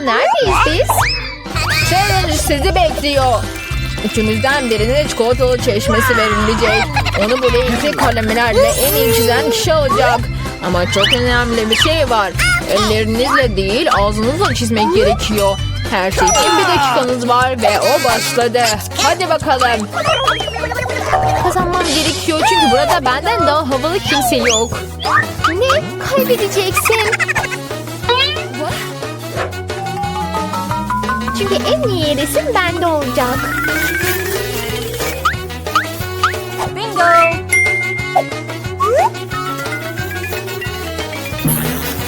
neredeyiz biz? Challenge sizi bekliyor. Üçümüzden birine çikolatalı çeşmesi verilecek. Onu bu renkli kalemelerle en iyi çizen kişi olacak. Ama çok önemli bir şey var. Ellerinizle değil ağzınızla çizmek gerekiyor. Her şey için bir dakikanız var ve o başladı. Hadi bakalım. Kazanmam gerekiyor çünkü burada benden daha havalı kimse yok. Ne? Kaybedeceksin. Çünkü en iyi resim bende olacak. Bingo.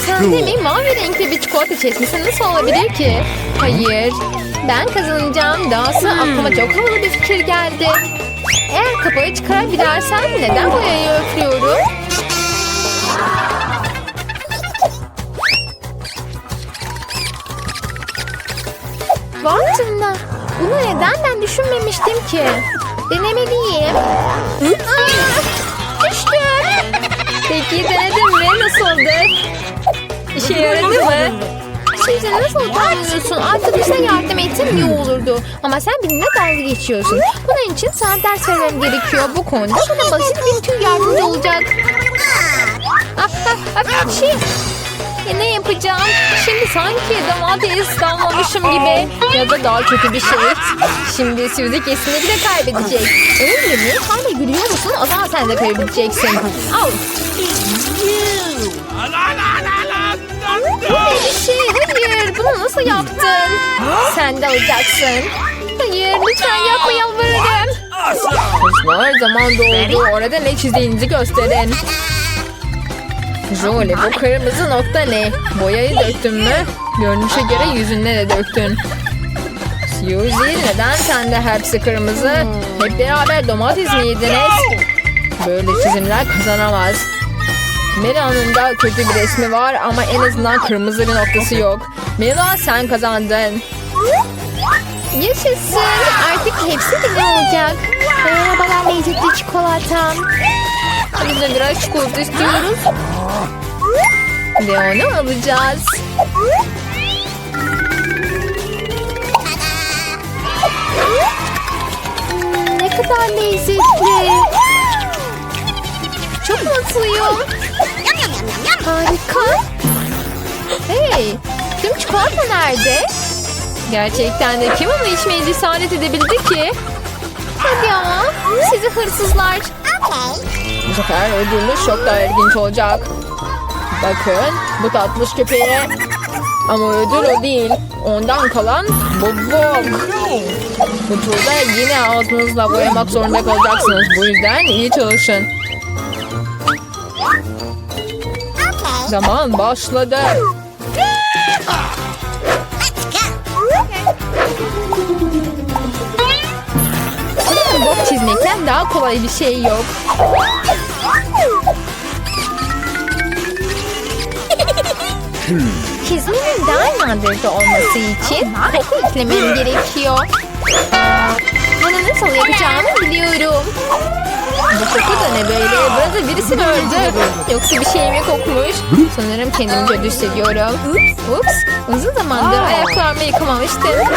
Sende mi mavi renkli bir çikolata çeşmesi nasıl olabilir ki? Hayır. Ben kazanacağım. Dahası aklıma çok havalı bir fikir geldi. Eğer kapağı çıkarabilirsem neden boyayı öpüyorum? Bunu neden ben düşünmemiştim ki? Denemeliyim. Aa, düştüm. Peki denedin mi? Nasıldı? İşe yaradı mı? Şimdi nasıl utanmıyorsun? Arkadaşına yardım etsen iyi olurdu. Ama sen benimle dalga geçiyorsun. Bunun için sana ders vermem gerekiyor. Bu konuda bana basit bir tüy yardımcı olacak. Ah, ah, ah, şey. Ya ne yapacağım? Şimdi sanki domates damlamışım gibi. Ya da daha kötü bir şey. Şimdi Suzy kesinlikle kaybedecek. Öyle mi? Hala gülüyor musun? O zaman sen de kaybedeceksin. Al. Bu ne bir şey? Hayır. Bunu nasıl yaptın? Sen de alacaksın. Hayır. Lütfen yapma yalvarırım. Kızlar zaman doldu. Orada ne çizdiğinizi gösterin. Jolie bu kırmızı nokta ne? Boyayı döktün mü? Görünüşe göre yüzüne de döktün. Suzy neden sende hepsi kırmızı? Hep beraber domates mi yediniz? Böyle çizimler kazanamaz. Mela'nın da kötü bir resmi var ama en azından kırmızı bir noktası yok. Mela sen kazandın. Yaşasın. Artık hepsi de olacak. Merhabalar lezzetli çikolatam. Biz de biraz çikolata istiyoruz. Ve onu alacağız. Hmm, ne kadar lezzetli. Çok mutluyum. Harika. Hey, tüm çikolata nerede? Gerçekten de kim onu içmeye cesaret edebildi ki? Hadi ama sizi hırsızlar. Bu sefer ödülünüz çok daha ilginç olacak. Bakın bu tatlış köpeğe. Ama ödül o değil. Ondan kalan bu bok. Bu turda yine ağzınızla boyamak zorunda kalacaksınız. Bu yüzden iyi çalışın. Zaman başladı. Çizmekten daha kolay bir şey yok. Çizmenin daha nadırda olması için koku eklemem gerekiyor. Bunu nasıl yapacağımı biliyorum. Bu koku da ne böyle? Burada birisi mi öldü? Yoksa bir şey mi kokmuş? Sanırım kendimi kötü hissediyorum. Ups. Uzun zamandır ayaklarımı yıkamamıştım.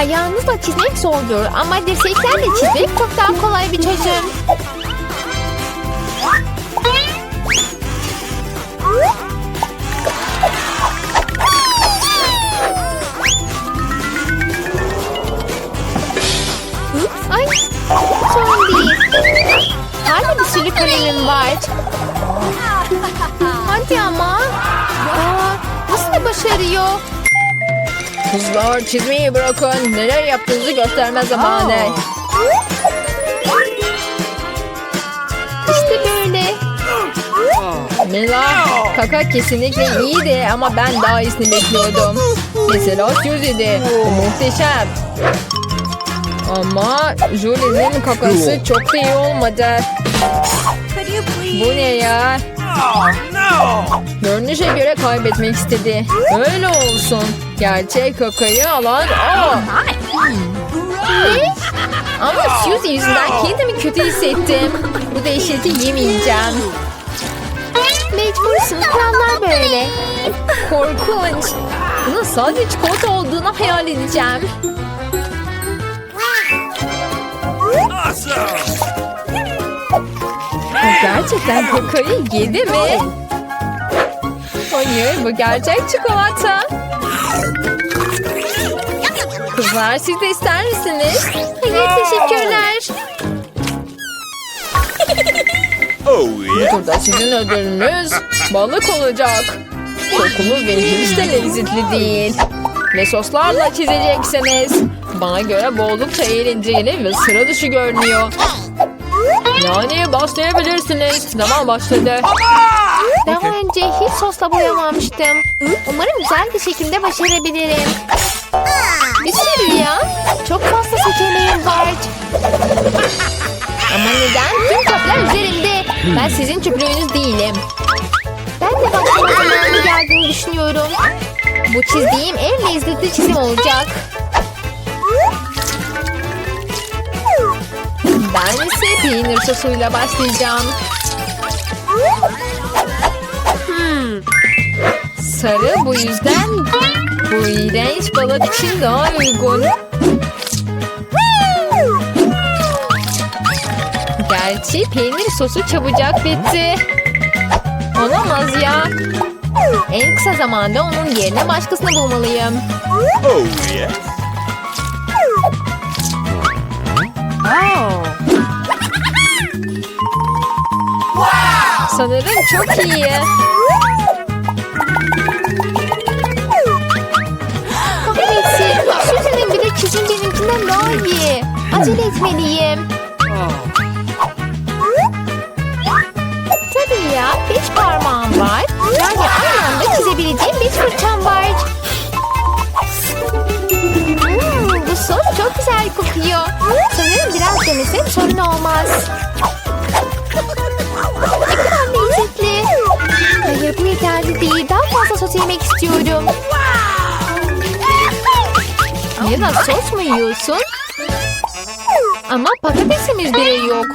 Ayağınızla çizmek zordur ama dirseklerle çizmek çok daha kolay bir çözüm. Ay değil. Hala bir sürü kalemim var. Hadi ama. Aa, nasıl başarıyor? Kızlar çizmeyi bırakın. Neler yaptığınızı gösterme zamanı. İşte böyle. Mila, kaka kesinlikle iyiydi ama ben daha iyisini bekliyordum. Mesela. Bu muhteşem. Ama Julie'nin kakası çok da iyi olmadı. Bu ne ya? Görünüşe göre kaybetmek istedi. Öyle olsun. Gerçek kakayı alan o. Ne? Ama Suzy yüzünden kendimi kötü hissettim. Bu dehşeti yemeyeceğim. Mecbursun. Kurallar böyle. korkunç. Bunun sadece çikolata olduğunu hayal edeceğim. Gerçekten kakayı yedi mi? Hayır bu gerçek çikolata. Kızlar siz de ister misiniz? Hayır teşekkürler. Oh yeah! Burada sizin ödülünüz balık olacak. Kokulu ve hiç de lezzetli değil. Ve soslarla çizeceksiniz. Bana göre bu oldukça eğlenceli ve sıra dışı görünüyor. Yani başlayabilirsiniz. Zaman başladı. Daha önce hiç sosla boyamamıştım. Umarım güzel bir şekilde başarabilirim. Bir sürü ya. Çok fazla seçeneğim var. Ama neden? Tüm toplar üzerimde. Ben sizin çöplüğünüz değilim. Ben de başlama zamanı geldiğini düşünüyorum. Bu çizdiğim en lezzetli çizim olacak. Ben ise peynir sosuyla başlayacağım. Sarı bu yüzden bu iğrenç balık için daha uygun. Gerçi peynir sosu çabucak bitti. Olamaz ya. En kısa zamanda onun yerine başkasını bulmalıyım. Oh yeah! Sanırım çok iyi. Benimkinden daha iyi. Acele etmeliyim. Tabii ya. Beş parmağım var. Yani aynı anda çizebileceğim beş fırçam var. Hmm, bu sos çok güzel kokuyor. Sanırım biraz denesem sorun olmaz. Ne kadar lezzetli. Hayır bu yeterli değil. Daha fazla sos yemek istiyorum. Ya da sos mu yiyorsun? Ama patatesimiz bile yok.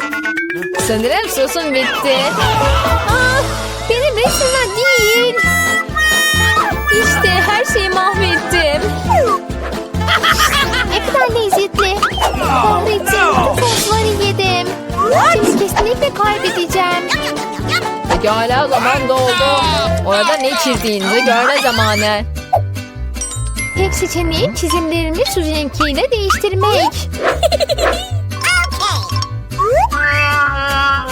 Sanırım sosun bitti. Aa, benim resimler değil. İşte her şeyi mahvettim. Ne kadar lezzetli. Kahretsin. Sosları yedim. Şimdi kesinlikle kaybedeceğim. Pekala zaman doldu. Orada ne çizdiğinizi görme zamanı. Tek seçeneğim çizimlerimi Suzy'ninkiyle değiştirmek.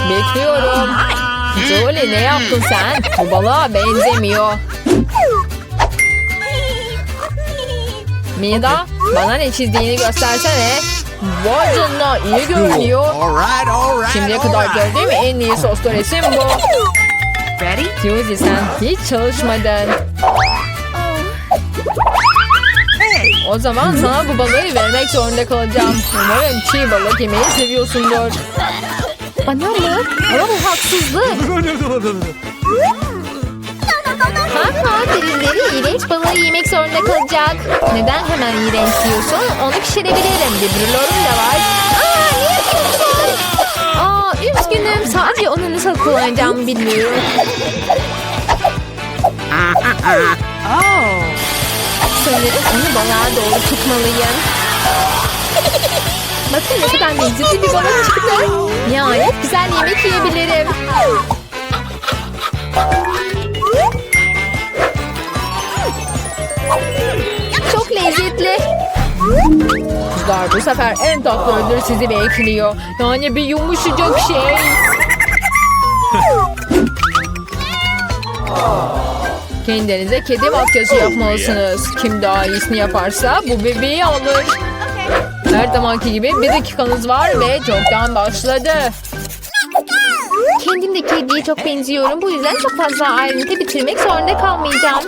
Bekliyorum. Jolie ne yaptın sen? Bu balığa benzemiyor. Mida bana ne çizdiğini göstersene. Vay canına iyi görünüyor. Alright, alright! Şimdiye kadar gördüğüm en iyi soslu resim bu. Ready? Suzy sen hiç çalışmadın. O zaman sana bu balığı vermek zorunda kalacağım. Umarım çiğ balık yemeyi seviyorsundur. Bana mı? Ama bu haksızlık. Ha ha birileri iğrenç balığı yemek zorunda kalacak. Neden hemen iğrenç diyorsun? Onu pişirebilirim. Bir brülörüm de var. Aa ne yapıyorsun? Aa üzgünüm. Sadece onu nasıl kullanacağımı bilmiyorum. Oh. Sanırım onu balığa doğru tutmalıyım. Bakın ne kadar lezzetli bir balık çıktı. Nihayet güzel yemek yiyebilirim. Çok lezzetli. Kızlar bu sefer en tatlı ödül sizi bekliyor. Yani bir yumuşacık şey. Kendinize kedi makyajı yapmalısınız. Kim daha iyisini yaparsa bu bebeği alır. Her zamanki gibi bir dakikanız var ve çoktan başladı. Kendim de kediye çok benziyorum. Bu yüzden çok fazla ayrıntı bitirmek zorunda kalmayacağım.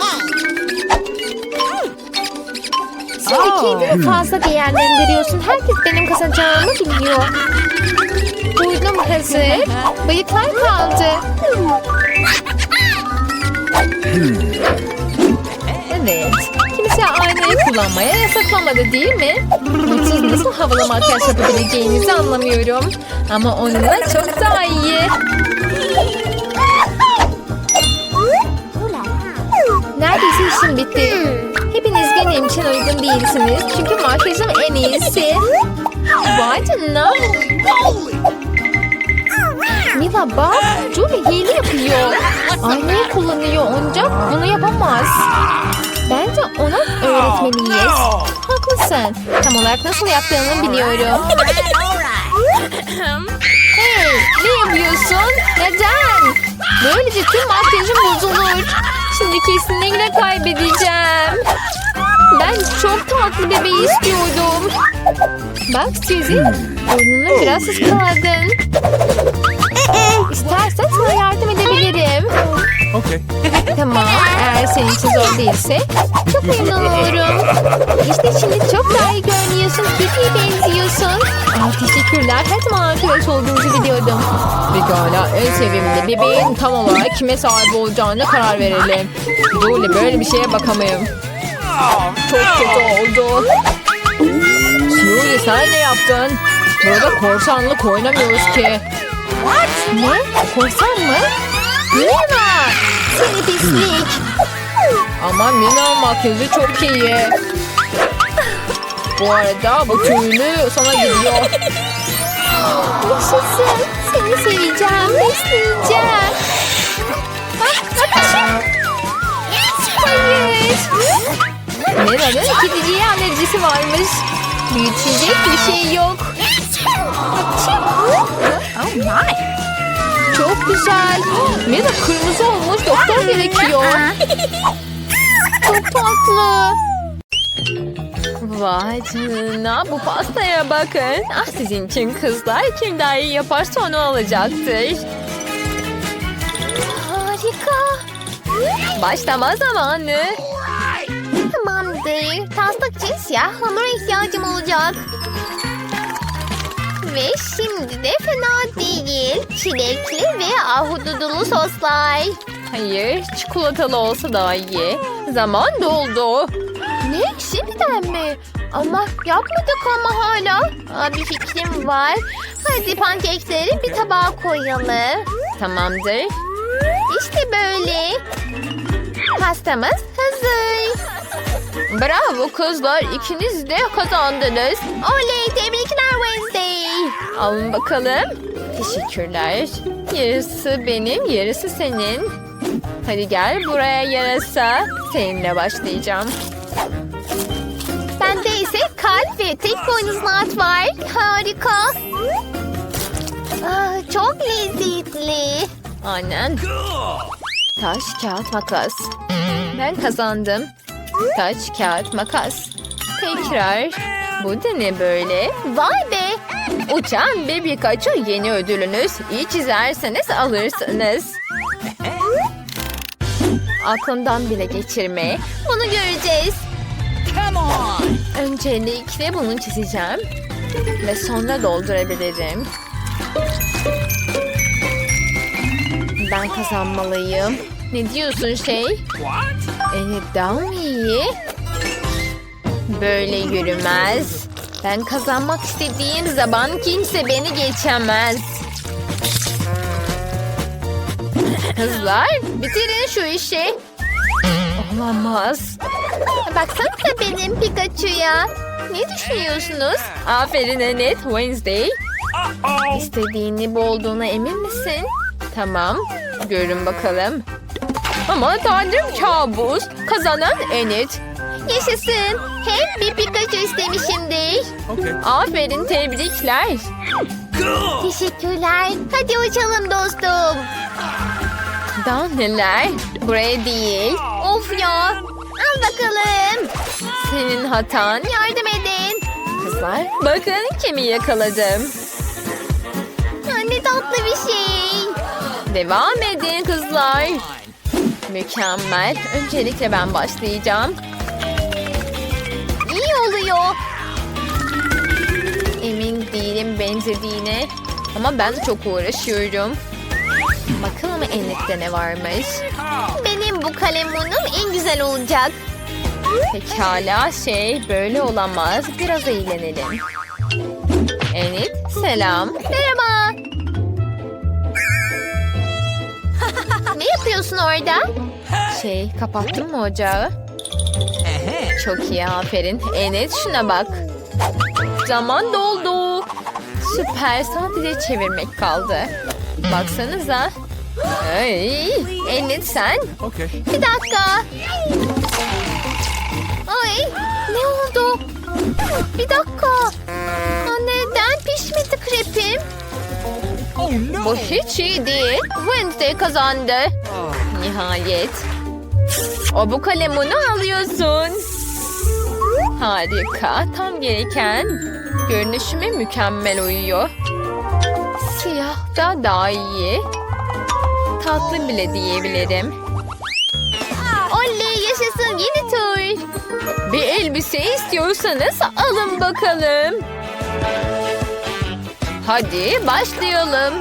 Sen de kendini fazla değerlendiriyorsun. Herkes benim kazanacağımı biliyor. Burnum hazır. Bıyıklar kaldı. Evet. Kimse aynayı kullanmaya yasaklamadı değil mi? Siz nasıl havalı makyaj yapabileceğinizi anlamıyorum. Ama onunla çok daha iyi. Neredeyse işim bitti. Hepiniz benim için uygun değilsiniz. Çünkü makyajım en iyisi. Vay canına. Mila bak. Julie hile yapıyor. Aynayı kullanıyor oyuncak. Bunu yapamaz. Bence ona öğretmeliyiz. Haklısın. Tam olarak nasıl yaptığını biliyorum. Hey, ne yapıyorsun? Neden? Böylece tüm makyajım bozulur. Şimdi kesinlikle kaybedeceğim. Ben çok tatlı bebeği istiyordum. Bak Suzy, burnunu biraz Oh, yeah. ıskaladın. İstersen sana yardım edebilirim. Okay. Tamam, eğer senin için zor değilse çok memnun olurum. İşte şimdi çok daha iyi görünüyorsun, Kitty'ye benziyorsun. Aa, teşekkürler, her zaman arkadaş olduğunuzu biliyordum. Pekala, en sevimli bebeğin tam olarak kime sahip olacağına karar verelim. Julie böyle bir şeye bakamayım. Çok kötü oldu. Julie sen ne yaptın? Burada korsanlık oynamıyoruz ki. Ne? Korsan mı? Mina! Seni pislik. Ama Mina makyajı çok iyi. Bu arada bu tüylü sana gidiyor. Yaşasın. Seni seveceğim, besleyeceğim. Ah, ah, Hayır. Mina'nın kediciye alerjisi varmış. Büyütecek bir şey yok. Çok güzel. Mina kırmızı olmuş. Doktor gerekiyor. Çok tatlı. Vay canına bu pastaya bakın. Ah sizin için kızlar kim daha iyi yaparsa onu alacaktır. Harika. Başlama zamanı. Tamamdır. Taslık için siyah hamura ihtiyacım olacak. Ve şimdi de fena değil. Çilekli ve ahududulu soslar. Hayır, çikolatalı olsa daha iyi. Zaman doldu. Ne? Şimdiden mi? Ama yapmadık ama hala. Aa, bir fikrim var. Hadi pankekleri bir tabağa koyalım. Tamamdır. İşte böyle. Pastamız hazır. Bravo kızlar. ikiniz de kazandınız. Oley tebrikler Wednesday. Alın bakalım. Teşekkürler. Yarısı benim, yarısı senin. Hadi gel buraya yarasa. Seninle başlayacağım. Bende ise kalp ve tek boynuzlu at var. Harika. Aa, çok lezzetli. Aynen. Taş, kağıt, makas. Ben kazandım. Taş, kağıt, makas. Tekrar. Bu da ne böyle? Vay be! Uçan bir Pikachu yeni ödülünüz. İyi çizerseniz alırsınız. Aklımdan bile geçirme. Bunu göreceğiz. Öncelikle bunu çizeceğim. Ve sonra doldurabilirim. Ben kazanmalıyım. Ne diyorsun şey? Evet daha mı iyi? Böyle yürümez. Ben kazanmak istediğim zaman kimse beni geçemez. Kızlar bitirin şu işi. Olamaz. Baksanıza benim Pikachu'ya. Ne düşünüyorsunuz? Aferin Enet Wednesday. İstediğini bu olduğuna emin misin? Tamam. Görün bakalım. Ama tanrım kabus. Kazanan Enet. Yaşasın. Hem bir Pikachu istemişimdir. Okay. Aferin tebrikler. Teşekkürler. Hadi uçalım dostum. Daha neler? Buraya değil. Of ya. Al bakalım. Senin hatan. Yardım edin. Kızlar bakın kimi yakaladım. Ya ne tatlı bir şey. Devam edin kızlar. Mükemmel. Öncelikle ben başlayacağım. İyi oluyor. Emin değilim benzediğine. Ama ben çok uğraşıyorum. Bakalım Enet'te ne varmış. Benim bu kalemunum en güzel olacak. Pekala şey böyle olamaz. Biraz eğlenelim. Enet selam. Merhaba. Yapıyorsun orada? Şey kapattın mı ocağı? Çok iyi aferin. Enes şuna bak. Zaman doldu. Süper sadece çevirmek kaldı. Baksanıza. Ay, Enes sen. Okay. Bir dakika. Ay ne oldu? Bir dakika. Bu hiç iyi değil. Wednesday kazandı. Nihayet. O bu kalemini alıyorsun. Harika. Tam gereken. Görünüşüme mükemmel uyuyor. Siyah da daha iyi. Tatlı bile diyebilirim. Oley yaşasın yeni tur. Bir elbise istiyorsanız alın bakalım. Hadi başlayalım.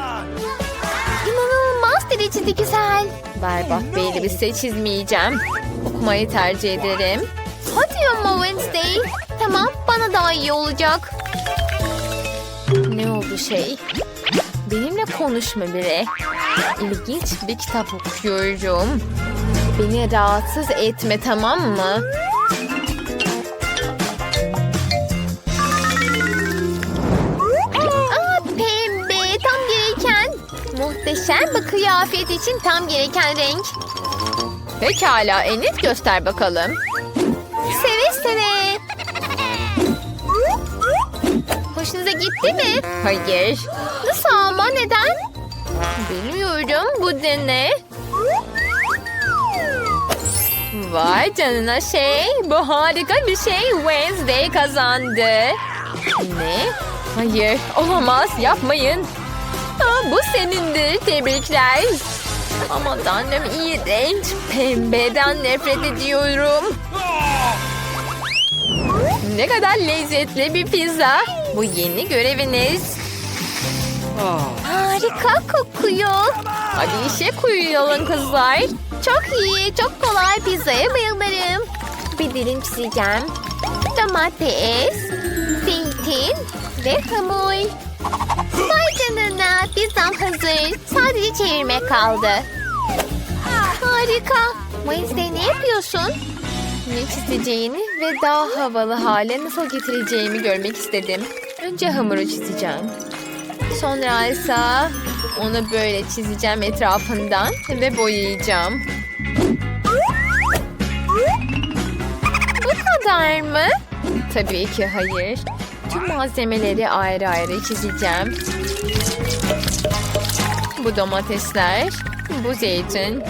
İnanılmaz derecede güzel. Berbat bir elbise çizmeyeceğim. Okumayı tercih ederim. Hadi ama Wednesday. Tamam bana daha iyi olacak. Ne oldu şey? Benimle konuşma bile. İlginç bir kitap okuyorum. Beni rahatsız etme tamam mı? Muhteşem bir kıyafet için tam gereken renk. Pekala Enet göster bakalım. Seve seve. Hoşunuza gitti mi? Hayır. Nasıl ama neden? Bilmiyorum bu ne? Vay canına şey. Bu harika bir şey. Wednesday kazandı. Ne? Hayır olamaz yapmayın. Bu senindir tebrikler. Aman tanrım iğrenç. Pembeden nefret ediyorum. Ne kadar lezzetli bir pizza. Bu yeni göreviniz. Harika kokuyor. Hadi işe koyulalım kızlar. Çok iyi, çok kolay pizzaya bayılırım. Bir dilim çizeceğim. Domates, zeytin ve hamur. Vay canına, pizzam hazır. Sadece çevirmek kaldı. Harika. Wednesday ne yapıyorsun? Ne çizeceğini ve daha havalı hale nasıl getireceğimi görmek istedim. Önce hamuru çizeceğim. Sonra ise onu böyle çizeceğim etrafından ve boyayacağım. Bu kadar mı? Tabii ki hayır. Tüm malzemeleri ayrı ayrı çizeceğim. Bu domatesler, bu zeytin.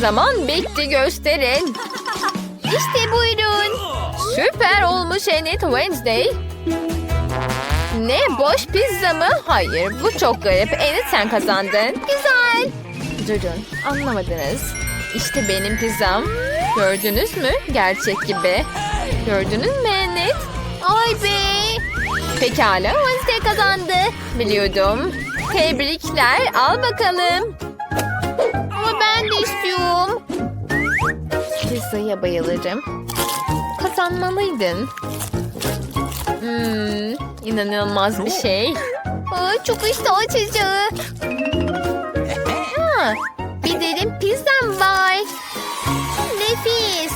Zaman bitti gösterin. İşte buyurun. Süper olmuş Enid Wednesday. Ne boş pizza mı? Hayır bu çok garip. Enid sen kazandın. Güzel. Durun anlamadınız. İşte benim pizzam. Gördünüz mü? Gerçek gibi. Gördünüz mü Enid? Ay be. Pekala Wednesday kazandı. Biliyordum. Tebrikler al bakalım. Ama ben de istiyorum. Pizzaya bayılırım. Kazanmalıydın. Hmm, inanılmaz bir şey. Aa, çok iştah açıcı. Ha, bir dilim pizzam var. Nefis.